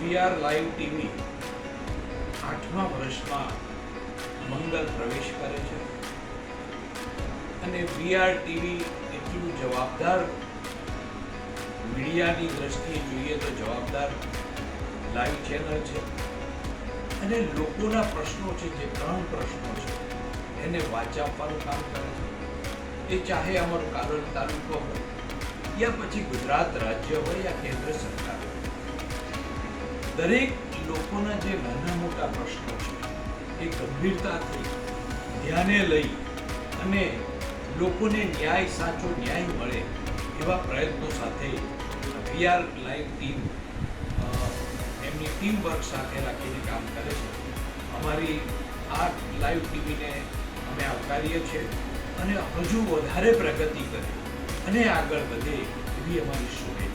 VR live TV આઠમા વર્ષમાં મંગલ પ્રવેશ કરે છે. અને વીઆર ટીવી એટલું જવાબદાર મીડિયાની દ્રષ્ટિએ જોઈએ તો જવાબદાર લાઈવ ચેનલ છે. અને લોકોના પ્રશ્નો છે, જે ત્રણ પ્રશ્નો છે, એને વાંચા આપવાનું કામ કરે છે. એ ચાહે અમારો કારોલ તાલુકો હોય, યા પછી ગુજરાત રાજ્ય હોય, યા કેન્દ્ર સરકાર દરેક લોકોના જે નાના મોટા પ્રશ્નો છે, એ ગંભીરતાથી ધ્યાને લઈ અને લોકોને ન્યાય, સાચો ન્યાય મળે એવા પ્રયત્નો સાથે વીઆર લાઈવ ટીમ એમની ટીમ વર્ક સાથે રાખીને કામ કરે છે. અમારી આ લાઈવ ટીવીને અમે આવકારીએ છીએ અને હજુ વધારે પ્રગતિ કરે અને આગળ વધે એવી અમારી શુભેચ્છા.